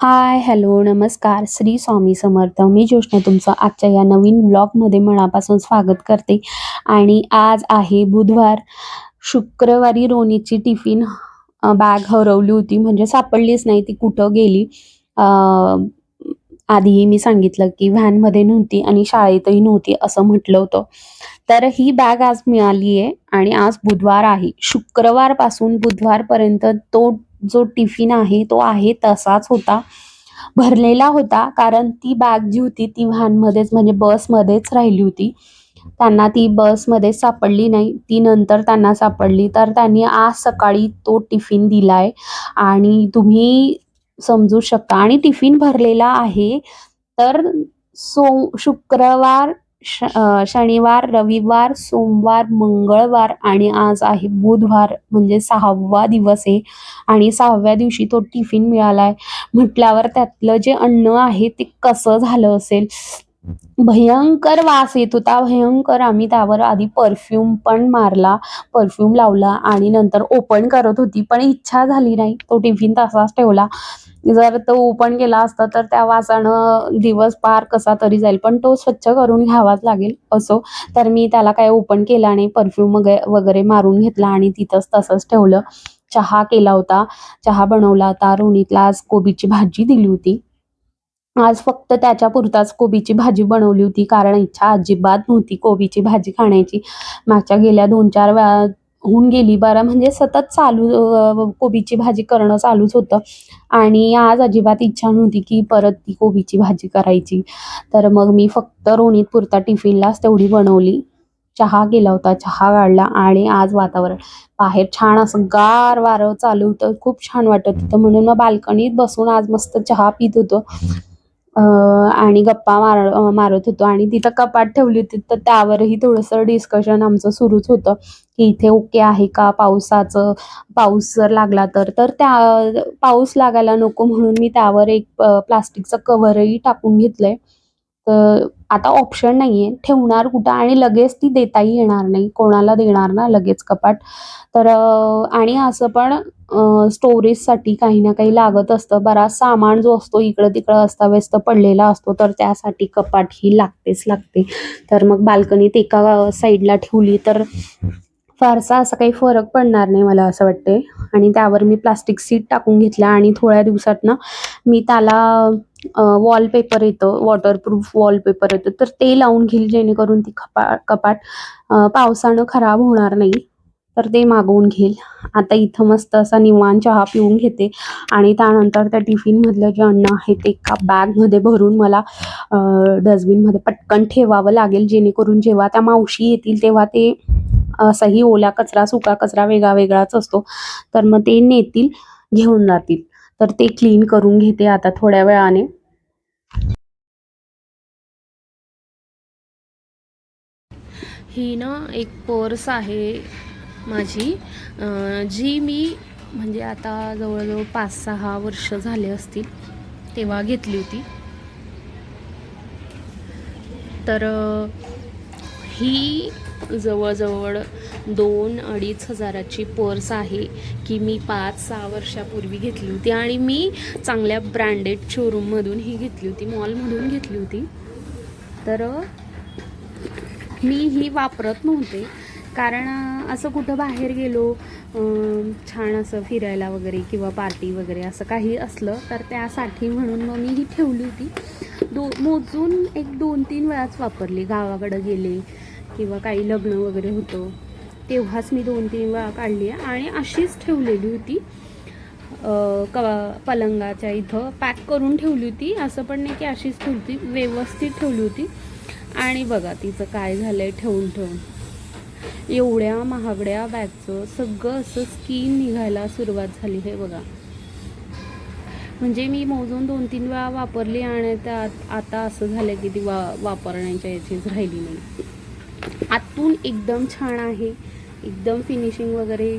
हाय, hello, नमस्कार. श्री स्वामी समर्थ. मी ज्योष्णा तुमचं आजच्या या नवीन ब्लॉगमध्ये मनापासून स्वागत करते आणि आज आहे बुधवार. शुक्रवारी रोनीची टिफिन बॅग हरवली होती म्हणजे सापडलीच नाही ती कुठं गेली. आधीही मी सांगितलं की व्हॅनमध्ये नव्हती आणि शाळेतही नव्हती असं म्हटलं होतं. तर ही बॅग आज मिळाली आहे आणि आज बुधवार आहे. शुक्रवारपासून बुधवारपर्यंत तो जो टिफिन आहे तो आहे तसाच होता. भरलेला होता कारण ती बॅग जी होती ती व्हॅनमध्येच म्हणजे बसमध्येच राहिली होती. त्यांना ती बसमध्ये सापडली नाही. ती नंतर त्यांना सापडली. तर त्यांनी आज सकाळी तो टिफिन दिलाय आणि तुम्ही समजू शकता आणि टिफिन भरलेला आहे. तर सो शुक्रवार, श शनिवार, रविवार, सोमवार, मंगळवार आणि आज आहे बुधवार म्हणजे सहावा दिवस आहे आणि सहाव्या दिवशी तो टिफिन मिळालाय. म्हटल्यावर त्यातलं जे अन्न आहे ते कसं झालं असेल. भयंकर वास येत होता, भयंकर. आम्ही त्यावर आधी परफ्यूम पण मारला, परफ्यूम लावला आणि नंतर ओपन करत होती, पण इच्छा झाली नाही. तो टिफिन तसाच ठेवला. जर तो ओपन केला असता तर त्या वासानं दिवस पार कसा तरी जाईल, पण तो स्वच्छ करून घ्यावाच लागेल. असो, तर मी त्याला काय ओपन केला नाही. परफ्यूम वगै वगैरे मारून घेतला आणि तिथंच तसंच ठेवलं. चहा केला होता, चहा बनवला होता. रोनीतला आज कोबीची भाजी दिली होती. आज फक्त त्याच्या पुरताच कोबीची भाजी बनवली होती कारण इच्छा अजिबात नव्हती कोबीची भाजी खाण्याची. मागच्या गेल्या 2-4 वेळा होऊन गेली बरं म्हणजे सतत चालू कोबीची भाजी करणं चालूच होतं आणि आज अजिबात इच्छा नव्हती की परत ती कोबीची भाजी करायची. तर मग मी फक्त रोणीत पुरता टिफिनलाच तेवढी बनवली. चहा केला होता, चहा काढला आणि आज वातावरण बाहेर छान असं गार वारं चालू होतं. खूप छान वाटत होतं म्हणून मग बाल्कनीत बसून आज मस्त चहा पित होतो. आणि गप्पा मार मारत होतो आणि तिथं कपाट ठेवली होती तर त्यावरही थोडंसं डिस्कशन आमचं सुरूच होतं, की इथे ओके आहे का पावसाचं? पाऊस जर लागला तर? तर त्या पाऊस लागायला नको म्हणून मी त्यावर एक प्लास्टिकचं कव्हरही टाकून घेतलंय. तर आता ऑप्शन नाही आहे ठेवणार कुठं आणि लगेच ती देताही येणार नाही. कोणाला देणार ना लगेच कपाट. तर आणि असं पण स्टोरेजसाठी काही ना काही लागत असतं. बराच सामान जो असतो इकडं-तिकडं अस्ताव्यस्त पडलेला असतो, तर त्यासाठी कपाट ही लागतेच लागते. तर मग बाल्कनीत एका साईडला ठेवली तर फारसा असा काही फरक पडणार नाही मला असं वाटते आणि त्यावर मी प्लास्टिक सीट टाकून घेतल्या आणि थोड्या दिवसात ना मी त्याला वॉलपेपर येतं, वॉटरप्रूफ वॉलपेपर येतं, तर ते लावून घेईल जेणेकरून ती खपा कपाट पावसानं खराब होणार नाही. तर ते मागवून घेईल. आता इथं मस्त असा निवान चहा पिऊन घेते आणि त्यानंतर त्या टिफिनमधलं जे अन्न आहे ते एका बॅगमध्ये भरून मला डस्टबिनमध्ये पटकन ठेवावं लागेल जेणेकरून जेव्हा त्या मावशी येतील तेव्हा ते असाही ओला कचरा, सुका कचरा वेगळा-वेगळाच असतो. तर मग ते नेतील, घेऊन जातील. तर ते क्लीन करून घेते आता थोड्या वेळाने. ही ना एक पर्स आहे माझी जी मी म्हणजे आता जवळजवळ 5-6 वर्ष झाले असतील, तेव्हा घेतली होती. तर ही जवळजवळ दोन अडीच हजाराची पर्स आहे, की मी 5-6 वर्षापूर्वी घेतली होती आणि मी चांगल्या ब्रँडेड शोरूममधून ही घेतली होती, मॉलमधून घेतली होती. तर मी ही वापरत नव्हते कारण असं कुठं बाहेर गेलो छान असं फिरायला वगैरे किंवा पार्टी वगैरे असं काही असलं तर त्यासाठी म्हणून मग मी ही ठेवली होती. दो मोजून एक 2-3 वेळाच वापरली. गावाकडं गेले किंवा काही लग्न वगैरे होतं, तेव्हाच मी 2-3 वेळा काढली आहे आणि अशीच ठेवलेली होती. कवा क पलंगाच्या इथं पॅक करून ठेवली होती. असं पण नाही की अशीच ठेवली व्यवस्थित ठेवली होती आणि बघा तिचं काय झालं आहे ठेवून-ठेवून. एवढ्या महागड्या बॅगचं सगळं असं स्कीन निघायला सुरुवात झाली. हे बघा. म्हणजे मी मोजून 2-3 वेळा वापरली आणि त्यात आता असं झालं की ती वा वापरण्याच्या याचीच राहिली नाही. आतून एकदम छान आहे. एकदम फिनिशिंग वगैरे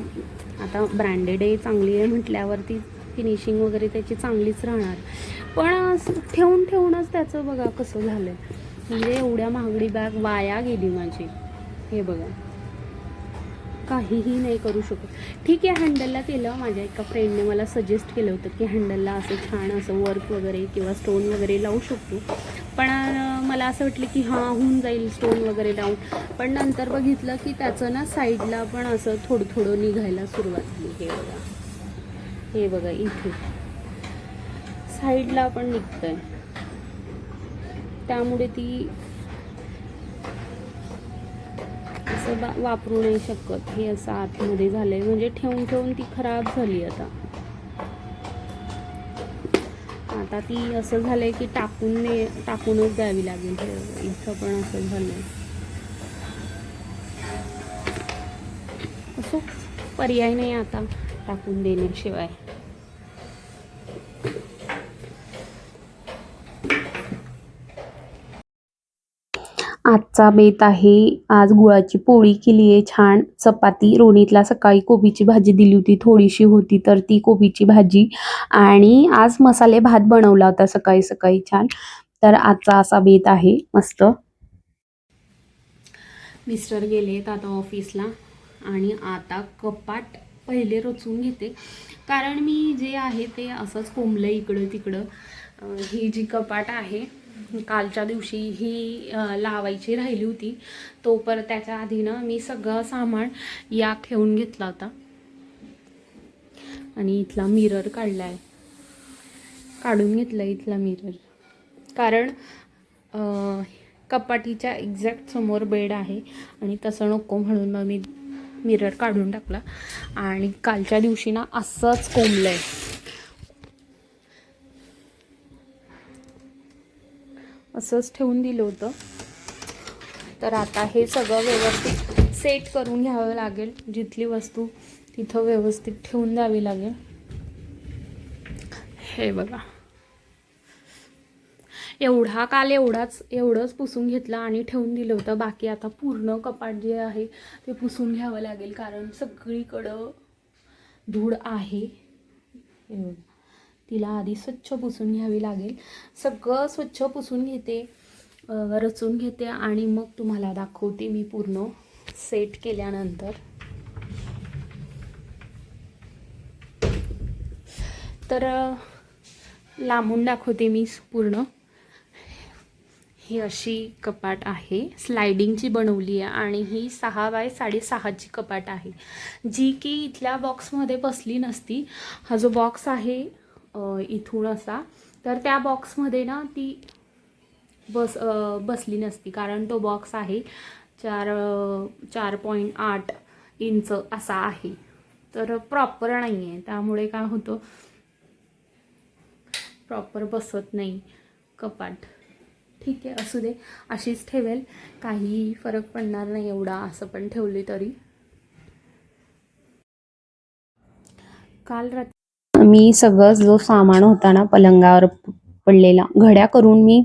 आता ब्रँडेड आहे, चांगली आहे म्हटल्यावरती फिनिशिंग वगैरे त्याची चांगलीच राहणार. पण असं ठेवून-ठेवूनच त्याचं बघा कसं झालंय. म्हणजे एवढ्या महागडी बॅग वाया गेली माझी. हे बघा. काहीही नाही करू शकत. ठीक आहे हँडलला केलं माझ्या एका फ्रेंडने मला सजेस्ट केलं होतं की हँडलला असं छान असं वर्क वगैरे किंवा स्टोन वगैरे लावू शकतो. पण मला असं वाटलं की हां होऊन जाईल स्टोन वगैरे लावून. पण नंतर बघितलं की त्याचं ना साईडला पण असं थोडं थोडं निघायला सुरुवात झाली. हे बघा. हे बघा इथे. साईडला पण निघतंय. त्यामुळे ती असं बा वापरू नाही शकत. हे असं आतमध्ये झालंय. म्हणजे ठेवून ठेवून ती खराब झाली आता. आता ती असं झालंय की टाकून ने टाकूनच द्यावी लागेल. इथं पण असं झालंय. असं पर्याय नाही आता टाकून देण्याशिवाय. आजचा बेत आहे. आज गुळाची पोळी केली आहे छान. चपाती रोणीतला सकाळी कोबीची भाजी दिली होती. थोडीशी होती तर ती कोबीची भाजी. आणि आज मसाले भात बनवला होता सकाळी सकाळी छान. तर आजचा असा बेत आहे. मस्त. मिस्टर गेलेत आता ऑफिसला. आणि आता कपाट पहिले रचून घेते. कारण मी जे आहे ते असंच कोंबलं इकडं तिकडं. ही जी कपाट आहे कालच्या दिवशी ही लावायची राहिली होती. तो परत त्याच्या आधीनं मी सगळं सामान या ठेवून घेतला होता. आणि इथला मिरर काढलाय. काढून घेतला इथला मिरर कारण कपाटीच्या एक्झॅक्ट समोर बेड आहे आणि तसं नको म्हणून मग मी मिरर काढून टाकला. आणि कालच्या दिवशी ना असंच कोंबलं आहे असंच ठेवून दिलं होतं. तर आता हे सगळं व्यवस्थित सेट करून घ्यावं लागेल. जिथली वस्तू तिथं व्यवस्थित ठेवून द्यावी लागेल. हे बघा. एवढा काल एवढाच एवढंच पुसून घेतलं आणि ठेवून दिलं होतं. बाकी आता पूर्ण कपाट जे आहे ते पुसून घ्यावं लागेल कारण सगळीकडं धूळ आहे. हे बघा. तिला आधी स्वच्छ पुसून घ्यावी लागेल. सगळं स्वच्छ पुसून घेते रचून घेते आणि मग तुम्हाला दाखवते मी पूर्ण सेट केल्यानंतर. तर लांबून दाखवते मी पूर्ण. ही अशी कपाट आहे. स्लायडिंगची बनवली आहे आणि ही सहा बाय साडेसहाची कपाट आहे. जी की इथल्या बॉक्समध्ये बसली नसती. हा जो बॉक्स आहे इथून असा. तर त्या बॉक्समध्ये ना ती बस बसली नसती. कारण तो बॉक्स आहे चार चार पॉईंट आठ इंच असा आहे. तर प्रॉपर नाही आहे त्यामुळे काय होतं? प्रॉपर बसत नाही. कपाट. ठीक आहे असू दे. अशीच ठेवेल. काही फरक पडणार नाही एवढा असं पण ठेवली तरी. काल रात्री मी सगळं जो सामान होता ना पलंगावर पडलेला घड्या करून मी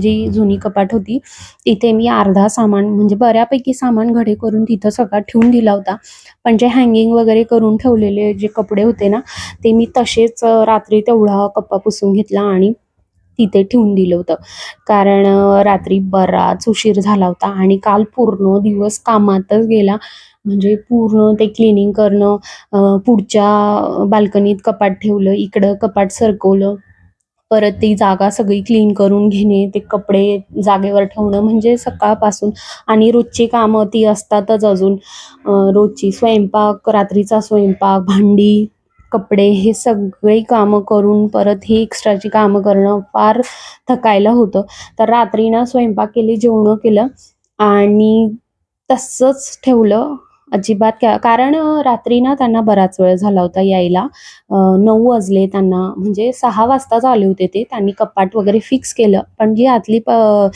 जी जुनी कपाट होती तिथे मी अर्धा सामान म्हणजे बऱ्यापैकी सामान घडे करून तिथं सगळा ठेवून दिला होता. पण जे हँगिंग वगैरे करून ठेवलेले जे कपडे होते ना ते मी तसेच रात्री तेवढा कप्पा पुसून घेतला आणि तिथे ठेवून दिलं होतं. कारण रात्री बराच उशीर झाला होता आणि काल पूर्ण दिवस कामातच गेला. म्हणजे पूर्ण ते क्लिनिंग करणं पुढच्या बाल्कनीत कपाट ठेवलं इकडं कपाट सरकवलं परत ती जागा सगळी क्लीन करून घेणे ते कपडे जागेवर ठेवणं म्हणजे सकाळपासून आणि रोजची कामं ती असतातच अजून. रोजची स्वयंपाक रात्रीचा स्वयंपाक भांडी कपडे हे सगळी कामं करून परत ही एक्स्ट्राची कामं करणं फार थकायला होतं. तर रात्री ना स्वयंपाक केली जेवणं केलं आणि तसंच ठेवलं. अजिबात क्या कारण रात्री ना त्यांना बराच वेळ झाला होता यायला. नऊ वाजले त्यांना म्हणजे सहा वाजताच आले होते ते. त्यांनी कपाट वगैरे फिक्स केलं. पण जी आतली प-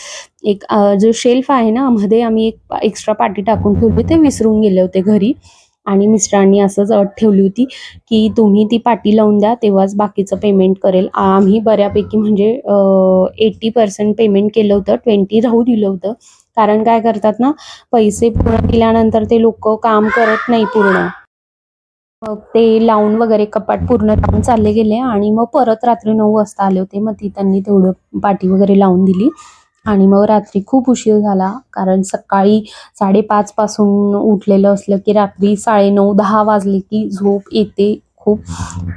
एक जो शेल्फ आहे ना मध्ये आम्ही एक एक्स्ट्रा पाटी टाकून ठेवली ते विसरून गेले होते घरी. आणि मिस्टरांनी असंच अट ठेवली होती की तुम्ही ती पाटी लावून द्या तेव्हाच बाकीचं पेमेंट करेल. आम्ही बऱ्यापैकी म्हणजे एटी पर्सेंट पेमेंट केलं होतं ट्वेंटी राहू दिलं होतं. कारण काय करतात ना पैसे पूर्ण दिल्यानंतर ते लोक काम करत नाही पूर्ण. मग ते लावून वगैरे कपाट पूर्ण लावून चालले गेले आणि मग परत रात्री नऊ वाजता आले होते. मग ती त्यांनी तेवढं पाटी वगैरे लावून दिली. आणि मग रात्री खूप उशीर झाला कारण सकाळी साडेपाच पासून उठलेलं असलं की रात्री साडेनऊ दहा वाजले की झोप येते खूप.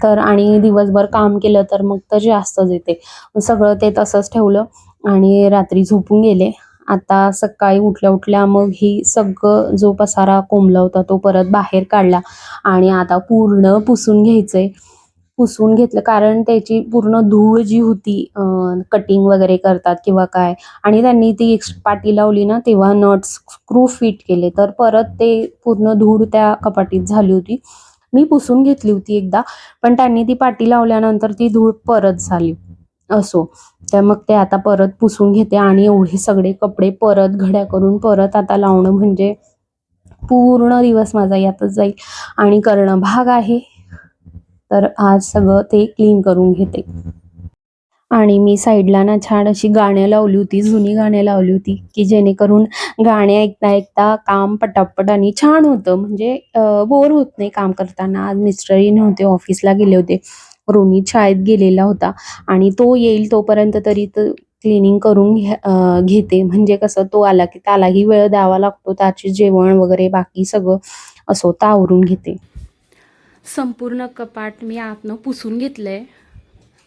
तर आणि दिवसभर काम केलं तर मग तर जास्तच येते. सगळं ते तसंच ठेवलं आणि रात्री झोपून गेले. आता सकाळी उठल्या उठल्या मग ही सगळं जो पसारा कोंबला होता तो परत बाहेर काढला. आणि आता पूर्ण पुसून घ्यायचंय. पुसून घेतलं कारण त्याची पूर्ण धूळ जी होती कटिंग वगैरे करतात किंवा काय आणि त्यांनी ती पाटी लावली ना तेव्हा नट्स स्क्रू फिट केले. तर परत ते पूर्ण धूळ त्या कपाटीत झाली होती. मी पुसून घेतली होती एकदा पण त्यांनी ती पाटी लावल्यानंतर ती धूळ परत झाली. असो. तर मग ते आता परत पुसून घेते आणि एवढे सगळे कपडे परत घड्या करून परत आता लावणं म्हणजे पूर्ण दिवस माझा यातच जाईल. आणि करणं भाग आहे. तर आज सगळं ते क्लीन करून घेते. आणि मी साईडला ना छान अशी गाणी लावली होती जुनी गाणी लावली होती की जेणेकरून गाणे ऐकता ऐकता काम पटापट आणि छान होतं. म्हणजे बोर होत नाही काम करताना. आज मिस्टरही नव्हते ऑफिसला गेले होते. रोनित शाळेत गेलेला होता. आणि तो येईल तोपर्यंत तरी तर क्लिनिंग करून घ्या घेते. म्हणजे कसं तो आला की त्यालाही वेळ द्यावा लागतो. त्याचे जेवण वगैरे बाकी सगळं असो तर आवरून घेते. संपूर्ण कपाट मी आतनं पुसून घेतलंय.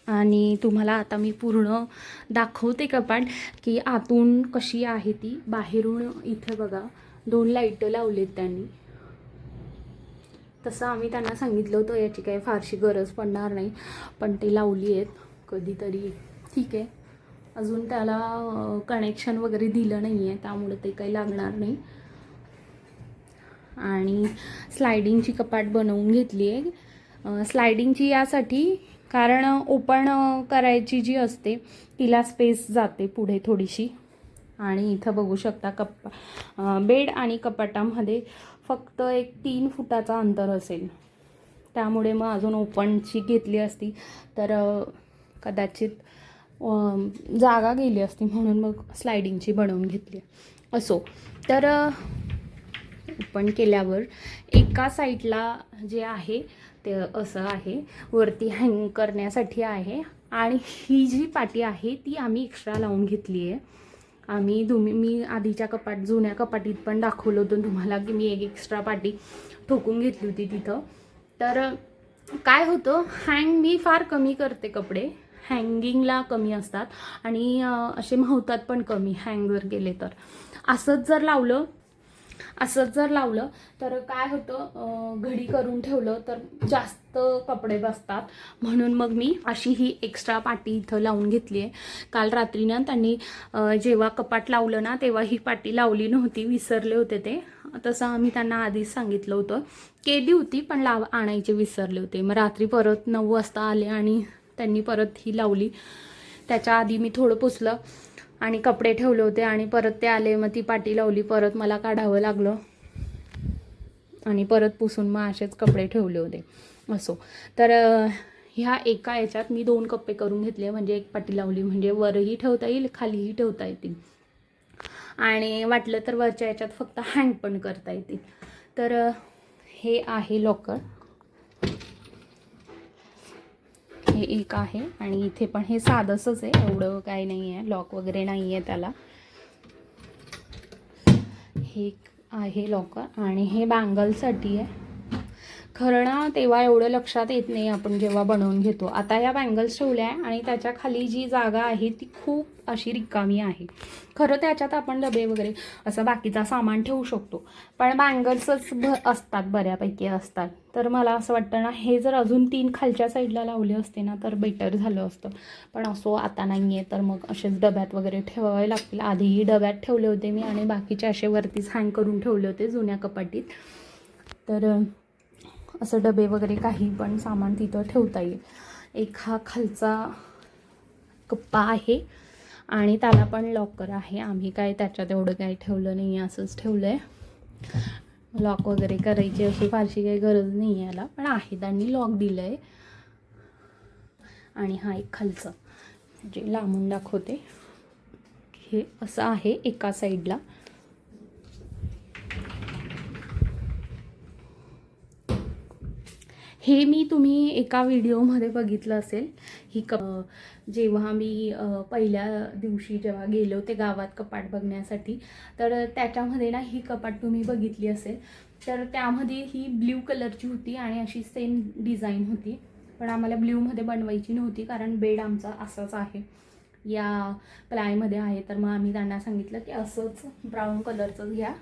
आणि तुम्हाला आता मी पूर्ण दाखवते कपाट की आतून कशी आहे ती. बाहेरून इथे बघा दोन लाईटं लावलेत त्यांनी. तसं आम्ही त्यांना सांगितलं होतं याची काही फारशी गरज पडणार नाही. पण ते लावली आहेत कधीतरी. ठीक आहे. अजून त्याला कनेक्शन वगैरे दिलं नाही आहे त्यामुळे ते काही लागणार नाही. आणि स्लायडिंगची कपाट बनवून घेतली आहे. स्लायडिंगची यासाठी कारण ओपन करायची जी असते तिला स्पेस जाते पुढे थोडीशी. आणि इथं बघू शकता कप्पा बेड आणि कपाटामध्ये फक्त एक तीन फुटाचा अंतर असेल. त्यामुळे मग अजून ओपनची घेतली असती. तर कदाचित जागा गेली असती म्हणून मग स्लायडिंगची बनवून घेतली. असो. तर ओपन केल्यावर एका साईडला जे आहे ते असं आहे. वरती हँग करण्यासाठी आहे. आणि ही जी पाटी आहे ती आम्ही एक्स्ट्रा लावून घेतली आहे आम्ही तुम्ही मी आधीच्या कपाट जुन्या कपाटीत पण दाखवलं होतं तुम्हाला की मी एक एक्स्ट्रा पाटी ठोकून घेतली होती तिथं. तर काय होतं हँग मी फार कमी करते कपडे. हँगिंगला कमी असतात. आणि असे मावतात पण कमी हँग जर तर. असंच जर लावलं असंच जर लावलं तर काय होतं घडी करून ठेवलं तर जास्त कपडे बसतात. म्हणून मग मी अशी ही एक्स्ट्रा पाटी इथं लावून घेतली आहे. काल रात्री ना त्यांनी जेव्हा कपाट लावलं ना तेव्हा ही पाटी लावली नव्हती विसरले होते ते. तसं आम्ही त्यांना आधीच सांगितलं होतं. केली होती पण लाव आणायचे विसरले होते. मग रात्री परत नऊ वाजता आले आणि त्यांनी परत ही लावली. त्याच्या आधी मी थोडं पुसलं. आणि कपडे ठेवले होते आणि परत ते आले मग ती पाटी लावली परत मला काढावं लागलं. आणि परत पुसून मग असेच कपडे ठेवले होते. असो. तर ह्या एका याच्यात मी दोन कप्पे करून घेतले म्हणजे एक पाटी लावली म्हणजे वरही ठेवता येईल खालीही ठेवता येतील. आणि वाटलं तर वरच्या याच्यात फक्त हँग पण करता येतील. तर हे आहे लॉकर. हे एक आहे आणि इथे पण हे साधंसंच आहे. एवढं काही नाही आहे. लॉक वगैरे नाही आहे त्याला. हे आहे लॉकर आणि हे बँगलसाठी आहे. खरं ना तेव्हा एवढं लक्षात येत नाही आपण जेव्हा बनवून घेतो. आता या बँगल्स ठेवल्या आहे आणि त्याच्याखाली जी जागा आहे ती खूप अशी रिकामी आहे. खरं त्याच्यात आपण डबे वगैरे असं बाकीचा सामान ठेवू शकतो. पण बँगल्सच भ असतात बऱ्यापैकी असतात. तर मला असं वाटतं ना हे जर अजून तीन खालच्या साईडला लावले असते ना तर बेटर झालं असतं. पण असो आता नाही आहे तर मग असेच डब्यात वगैरे ठेवावे लागतील. आधीही डब्यात ठेवले होते मी आणि बाकीचे असे वरतीच हँग करून ठेवले होते जुन्या कपाटीत. तर असं डबे वगैरे काही पण सामान तिथं ठेवता येईल. एक हा खालचा कप्पा आहे आणि त्याला पण लॉकर आहे. आम्ही काय त्याच्यात एवढं काही ठेवलं नाही आहे असंच ठेवलं आहे लॉक वगैरे करायची अशी फारशी काही गरज नाही आहे याला. पण आहे त्यांनी लॉक दिलं आहे आणि हा एक खालचं जे लांबून दाखवते. हे असं आहे एका साईडला हे मी तुम्ही एका व्हिडिओमध्ये बघितलं असेल. ही क जेव्हा मी पहिल्या दिवशी जेव्हा गेले होते गावात कपाट बघण्यासाठी तर त्याच्यामध्ये ना ही कपाट तुम्ही बघितली असेल तर त्यामध्ये ही ब्ल्यू कलरची होती आणि अशी सेम डिझाईन होती. पण आम्हाला ब्ल्यूमध्ये बनवायची नव्हती कारण बेड आमचा असाच आहे. या प्लायमध्ये आहे तर मग आम्ही त्यांना सांगितलं की असंच ब्राऊन कलरचंच घ्या.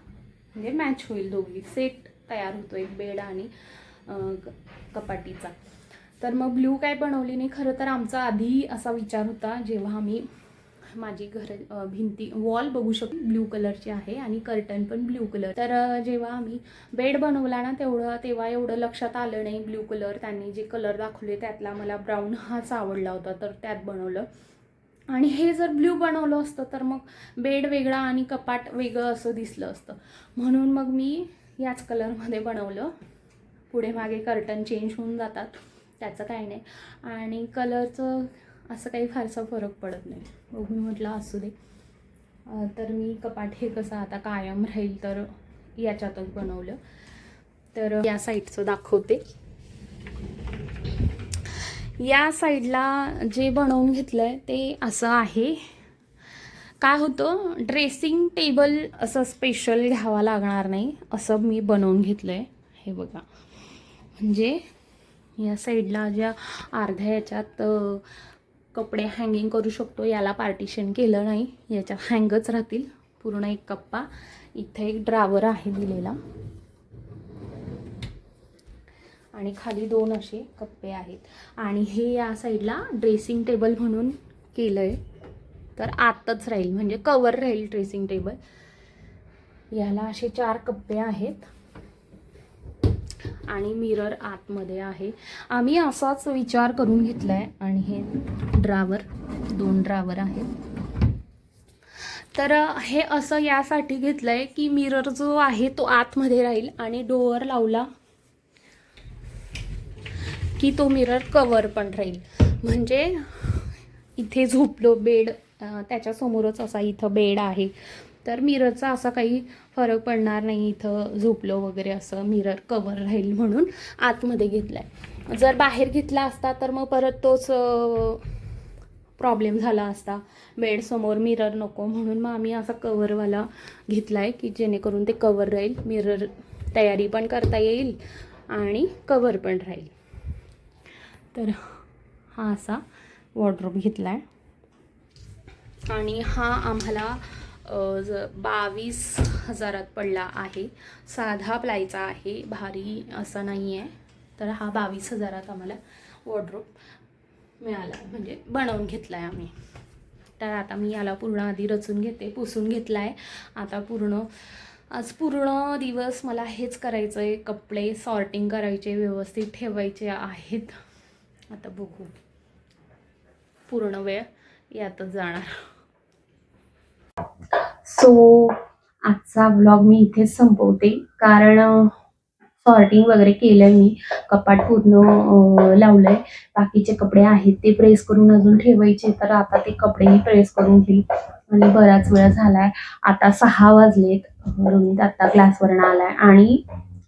म्हणजे मॅच होईल दोघी. सेट तयार होतो एक बेड आणि क- कपाटीचा. तर मग ब्ल्यू काय बनवली नाही खरं तर आमचा आधी असा विचार होता जेव्हा आम्ही माझी घर भिंती वॉल बघू शकतो ब्ल्यू कलरची आहे आणि कर्टन पण ब्ल्यू कलर. तर जेव्हा आम्ही बेड बनवला ना तेवढं तेव्हा एवढं लक्षात आलं नाही ब्ल्यू कलर. त्यांनी जे कलर दाखवले त्यातला मला ब्राऊन हाच आवडला होता तर त्यात बनवलं. आणि हे जर ब्ल्यू बनवलं असतं तर मग बेड वेगळा आणि कपाट वेगळं असं दिसलं असतं. म्हणून मग मी याच कलरमध्ये बनवलं. पुढे मागे कर्टन चेंज होऊन जातात. त्याचं काही नाही. आणि कलरचं असं काही फारसा फरक पडत नाही. बघून म्हटलं असू दे. तर मी कपाट हे कसं आता कायम राहील तर याच्यातच बनवलं. तर या साईडचं दाखवते. या साईडला जे बनवून घेतलं आहे ते असं आहे. काय होतं ड्रेसिंग टेबल असं स्पेशल घ्यावा लागणार नाही असं मी बनवून घेतलं आहे हे बघा. म्हणजे या साईडला ज्या अर्ध्या याच्यात कपडे हँगिंग करू शकतो याला पार्टिशन केलं नाही. याच्यात हँगच राहतील. पूर्ण एक कप्पा. इथे एक ड्रावर आहे दिलेला. आणि खाली दोन असे कप्पे आहेत. आणि हे या साईडला ड्रेसिंग टेबल म्हणून केलं आहे तर आतच राहील. म्हणजे कवर राहील ड्रेसिंग टेबल याला असे चार कप्पे आहेत. आणि मिरर आतमध्ये आहे. आम्ही असाच विचार करून घेतला आहे आणि हे ड्रावर दोन ड्रावर आहेत. तर हे असं यासाठी घेतलं आहे की मिरर जो आहे तो आतमध्ये राहील आणि डोअर लावला की तो मिरर कवर पण राहील. म्हणजे इथे झोपलो बेड त्याच्यासमोरच असा इथं बेड आहे. तर मिररचा असा काही फरक पडणार नाही इथं झोपलो वगैरे असं मिरर कवर राहील म्हणून आतमध्ये घेतला आहे जर बाहेर घेतला असता तर मग परत तोच प्रॉब्लेम झाला असता. बेडसमोर मिरर नको म्हणून मग आम्ही असा कवरवाला घेतला आहे की जेणेकरून ते कवर राहील. मिरर तयारी पण करता येईल आणि कवर पण राहील. तर हा असा वॉर्ड्रोब घेतला आहे आणि हा आम्हाला ज बावीस हजारात पडला आहे. साधा प्लायचा आहे. भारी असा नाही आहे तर हा बावीस हजारात आम्हाला वॉर्ड्रोप मिळाला. म्हणजे बनवून घेतला आहे आम्ही. तर आता मी याला पूर्ण आधी रचून घेते पुसून घेतला आहे आता पूर्ण आज पूर्ण दिवस मला हेच करायचं आहे कपडे सॉर्टिंग करायचे व्यवस्थित ठेवायचे आहेत. आता बघू. पूर्ण वेळ यातच जाणार. सो आजचा ब्लॉग मी इथेच संपवते. कारण सॉर्टिंग वगैरे केलंय मी. कपाट पूर्ण लावलंय. बाकीचे कपडे आहेत ते प्रेस करून अजून ठेवायचे. तर आता ते कपडेही प्रेस करून घेईल. आणि बराच वेळ झालाय. आता सहा वाजलेत. रोहित आता क्लासवरनं आलाय. आणि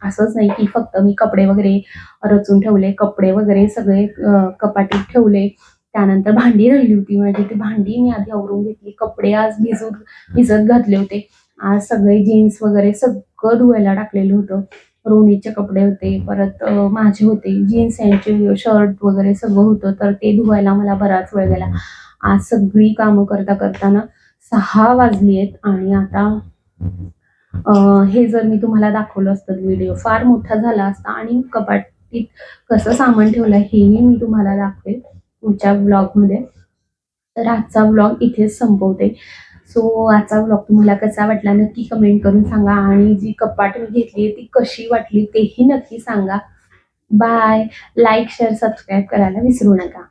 असंच नाही की फक्त मी कपडे वगैरे रचून ठेवले. कपडे वगैरे सगळे कपाटीत ठेवले. त्यानंतर भांडी राहिली होती माझी. ती भांडी मी आधी आवरून घेतली. कपडे आज भिजून भिजत घातले होते. आज सगळे जीन्स वगैरे सगळं धुवायला टाकलेलं होतं. रोनीचे कपडे होते परत माझे होते. जीन्स यांचे शर्ट वगैरे सगळं होतं. तर ते धुवायला मला बराच वेळ गेला. आज सगळी कामं करता करताना सहा वाजली आहेत आणि आता हे जर मी तुम्हाला दाखवलं असतं व्हिडिओ फार मोठा झाला असता आणि कपाटीत कसं सामान ठेवलं हेही मी तुम्हाला दाखवेल. पुढच्या ब्लॉगमध्ये तर आजचा ब्लॉग इथेच संपवते. सो आजचा ब्लॉग तुम्हाला कसा वाटला नक्की कमेंट करून सांगा. आणि जी कपाट मी घेतली ती कशी वाटली तेही नक्की सांगा. बाय लाईक शेअर सबस्क्राईब करायला विसरू नका.